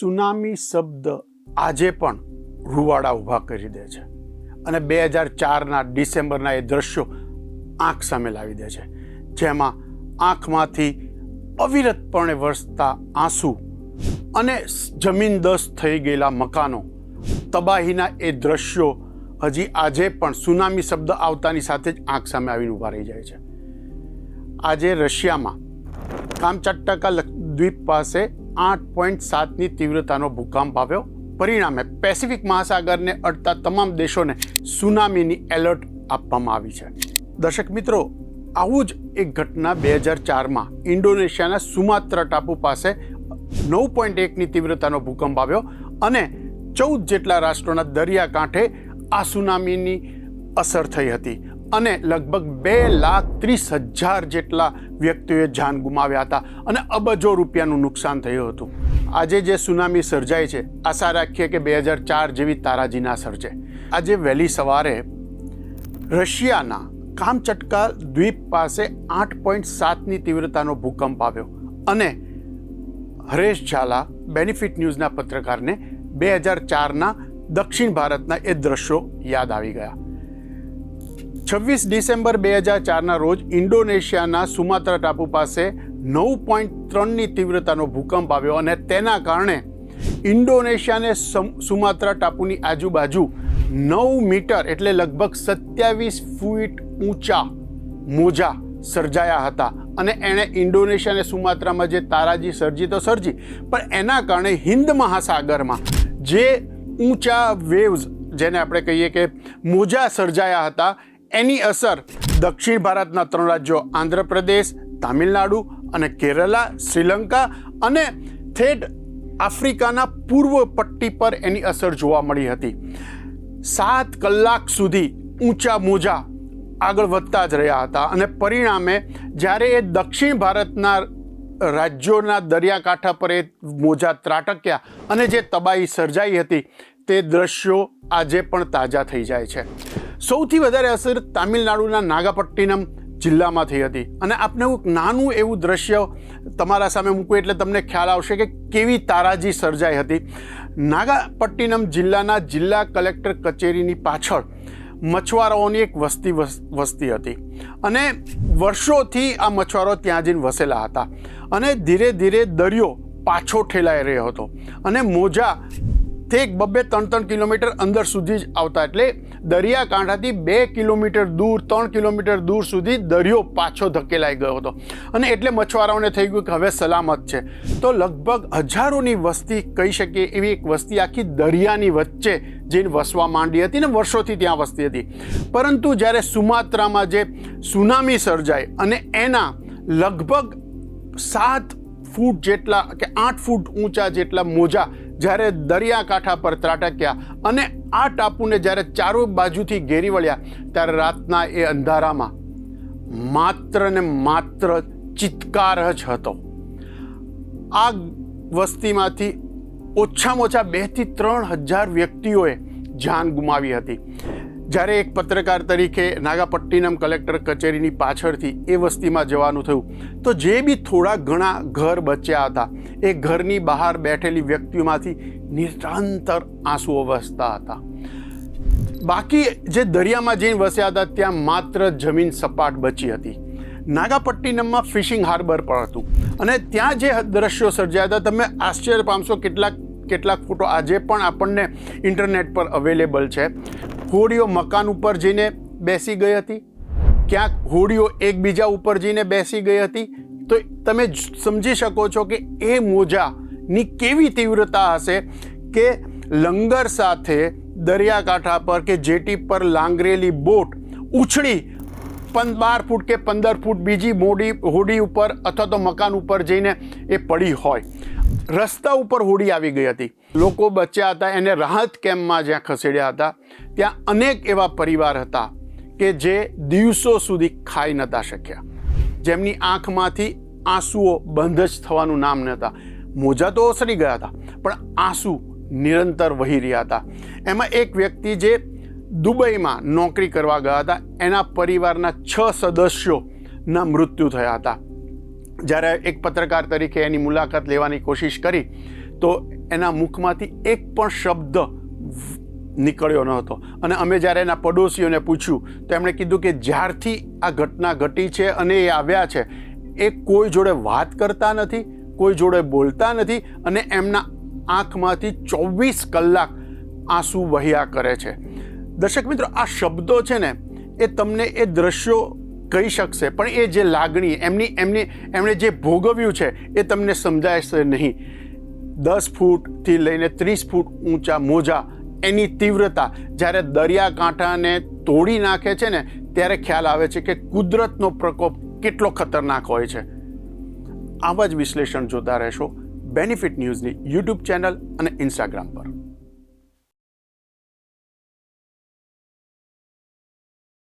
Tsunami શબ્દ આજે પણ રૂવાડા ઊભા કરી દે છે. અને બે હજાર ચારના ડિસેમ્બરના એ દ્રશ્યો આંખ સામે લાવી દે છે. જેમાં આંખમાંથી અવિરતપણે વરસતા આંસુ અને જમીનદસ્ત થઈ ગયેલા મકાનો, તબાહીના એ દ્રશ્યો હજી આજે પણ સુનામી શબ્દ આવતાની સાથે જ આંખ સામે આવીને ઊભા રહી જાય છે. આજે રશિયામાં કામચાટ્ટાકા લક- દ્વીપ પાસે આઠ પોઈન્ટ સાતની તીવ્રતાનો ભૂકંપ આવ્યો. પરિણામે પેસિફિક મહાસાગરને અડતા તમામ દેશોને સુનામીની એલર્ટ આપવામાં આવી છે. દર્શક મિત્રો, આવું જ એક ઘટના બે હજાર ચારમાં ઇન્ડોનેશિયાના સુમાત્રા ટાપુ પાસે નવ પોઈન્ટ એકની તીવ્રતાનો ભૂકંપ આવ્યો અને ચૌદ જેટલા રાષ્ટ્રોના દરિયાકાંઠે આ સુનામીની અસર થઈ હતી. અને લગભગ બે લાખ ત્રીસ હજાર જેટલા વ્યક્તિઓએ જાન ગુમાવ્યા હતા અને અબજો રૂપિયાનું નુકસાન થયું હતું. આજે જે સુનામી સર્જાય છે, આશા રાખીએ કે બે હજાર ચાર જેવી તારાજી ના સર્જે આજે વહેલી સવારે રશિયાના કામચટકા દ્વીપ પાસે આઠ પોઈન્ટ સાતની તીવ્રતાનો ભૂકંપ આવ્યો અને હરેશ ઝાલા બેનિફિટ ન્યૂઝના પત્રકારને બે હજાર ચારના દક્ષિણ ભારતના એ દ્રશ્યો યાદ આવી ગયા. છવ્વીસ ડિસેમ્બર બે હજાર ચારના રોજ ઇન્ડોનેશિયાના સુમાત્રા ટાપુ પાસે નવ પોઈન્ટ ત્રણની તીવ્રતાનો ભૂકંપ આવ્યો અને તેના કારણે ઇન્ડોનેશિયાને સુમાત્રા ટાપુની આજુબાજુ નવ મીટર એટલે લગભગ સત્યાવીસ ફૂટ ઊંચા મોજા સર્જાયા હતા અને એણે ઇન્ડોનેશિયાને સુમાત્રામાં જે તારાજી સર્જી તો સર્જી, પણ એના કારણે હિન્દ મહાસાગરમાં જે ઊંચા વેવ્સ જેને આપણે કહીએ કે મોજા સર્જાયા હતા. એની અસર દક્ષિણ ભારતના ત્રણ રાજ્યો આંધ્રપ્રદેશ, તામિલનાડુ અને કેરલા, શ્રીલંકા અને થેટ આફ્રિકાના પૂર્વ પટ્ટી પર એની અસર જોવા મળી હતી. સાત કલાક સુધી ઊંચા મોજા આગળ વધતા જ રહ્યા હતા અને પરિણામે જ્યારે એ દક્ષિણ ભારતના રાજ્યોના દરિયાકાંઠા પર એ મોજા ત્રાટક્યા અને જે તબાહી સર્જાઈ હતી તે દ્રશ્યો આજે પણ તાજા થઈ જાય છે. સૌથી વધારે અસર તામિલનાડુના નાગાપટ્ટિનમ જિલ્લામાં થઈ હતી. અને આપને હું નાનું એવું દ્રશ્ય તમારા સામે મૂકું એટલે તમને ખ્યાલ આવશે કે કેવી તારાજી સર્જાઈ હતી. નાગાપટ્ટિનમ જિલ્લાના જિલ્લા કલેક્ટર કચેરીની પાછળ મછવારાઓની એક વસ્તી વસ- વસતી હતી. અને વર્ષોથી આ મછવારો ત્યાં જઈને વસેલા હતા. અને ધીરે ધીરે દરિયો પાછો ઠેલાઈ રહ્યો હતો. અને મોજા તે બબ્બે ત્રણ ત્રણ કિલોમીટર અંદર સુધી જ આવતા એટલે દરિયાકાંઠાથી બે કિલોમીટર દૂર, ત્રણ કિલોમીટર દૂર સુધી દરિયો પાછો ધકેલાઈ ગયો હતો. અને એટલે મછવારાઓને થઈ ગયું કે હવે સલામત છે. તો લગભગ હજારોની વસ્તી કહી શકીએ એવી એક વસ્તી આખી દરિયાની વચ્ચે જઈને વસવા માંડી હતી ને વર્ષોથી ત્યાં વસ્તી હતી. પરંતુ જ્યારે સુમાત્રામાં જે સુનામી સર્જાય અને એના લગભગ સાત ફૂટ જેટલા કે આઠ ફૂટ ઊંચા જેટલા મોજા જ્યારે દરિયાકાંઠા પર ત્રાટક્યા અને આ ટાપુને જ્યારે ચારો બાજુથી ઘેરી વળ્યા, ત્યારે રાતના એ અંધારામાં માત્ર ને માત્ર ચિત્કાર જ હતો. આ વસ્તીમાંથી ઓછામાં ઓછા બેથી ત્રણ હજાર વ્યક્તિઓએ જાન ગુમાવી હતી. જ્યારે એક પત્રકાર તરીકે નાગાપટ્ટિનમ કલેક્ટર કચેરીની પાછળથી એ વસ્તીમાં જવાનું થયું, તો જે બી થોડા ઘણા ઘર બચ્યા હતા, એ ઘરની બહાર બેઠેલી વ્યક્તિઓમાંથી નિરંતર આંસુઓ વસતા હતા. બાકી જે દરિયામાં જઈને વસ્યા હતા, ત્યાં માત્ર જમીન સપાટ બચી હતી. નાગાપટ્ટિનમમાં ફિશિંગ હાર્બર પણ હતું. અને ત્યાં જે દ્રશ્યો સર્જાયા હતા, તમે આશ્ચર્ય પામશો કેટલાક કેટલાક ફોટો આજે પણ આપણને ઇન્ટરનેટ પર અવેલેબલ છે. હોડીઓ મકાન ઉપર જઈને બેસી ગઈ હતી. ક્યાંક હોડીઓ એકબીજા ઉપર જઈને બેસી ગઈ હતી. તો તમે સમજી શકો છો કે એ મોજાની કેવી તીવ્રતા હશે કે લંગર સાથે દરિયાકાંઠા પર કે જેટી પર લાંગરેલી બોટ ઉછળી પંદ બાર ફૂટ કે પંદર ફૂટ બીજી મોડી હોડી ઉપર અથવા તો મકાન ઉપર જઈને એ પડી હોય. રસ્તા ઉપર હોડી આવી ગઈ હતી. લોકો બચ્યા હતા, એને રાહત કેમ્પમાં જ્યાં ખસેડ્યા હતા, ત્યાં અનેક એવા પરિવાર હતા કે જે દિવસો સુધી ખાઈ નતા શક્યા. જેમની આંખમાંથી આંસુઓ બંધ જ થવાનું નામ નહોતા મોજા તો ઓસરી ગયા હતા, પણ આંસુ નિરંતર વહી રહ્યા હતા. એમાં એક વ્યક્તિ જે દુબઈમાં નોકરી કરવા ગયા હતા, એના પરિવારના છ સદસ્યોના મૃત્યુ થયા હતા. જ્યારે એક પત્રકાર તરીકે એની મુલાકાત લેવાની કોશિશ કરી, તો એના મુખમાંથી એક પણ શબ્દ નીકળ્યો ન હતો અને અમે જ્યારે એના પડોશીઓને પૂછ્યું, તો એમણે કીધું કે જ્યારથી આ ઘટના ઘટી છે અને એ આવ્યા છે, એ કોઈ જોડે વાત કરતા નથી, કોઈ જોડે બોલતા નથી અને એમના આંખમાંથી ચોવીસ કલાક આંસુ વહ્યા કરે છે. દર્શક મિત્રો, આ શબ્દો છે ને, એ તમને એ દ્રશ્યો કહી શકશે. પણ એ જે લાગણી, એમની એમની, એમણે જે ભોગવ્યું છે, એ તમને સમજાશે નહીં. દસ ફૂટથી લઈને ત્રીસ ફૂટ ઊંચા મોજા, એની તીવ્રતા જ્યારે દરિયાકાંઠાને તોડી નાખે છે ને, ત્યારે ખ્યાલ આવે છે કે કુદરતનો પ્રકોપ કેટલો ખતરનાક હોય છે. આવા જ વિશ્લેષણ જોતા રહેશો બેનિફિટ ન્યૂઝની યુટ્યુબ ચેનલ અને ઇન્સ્ટાગ્રામ પર.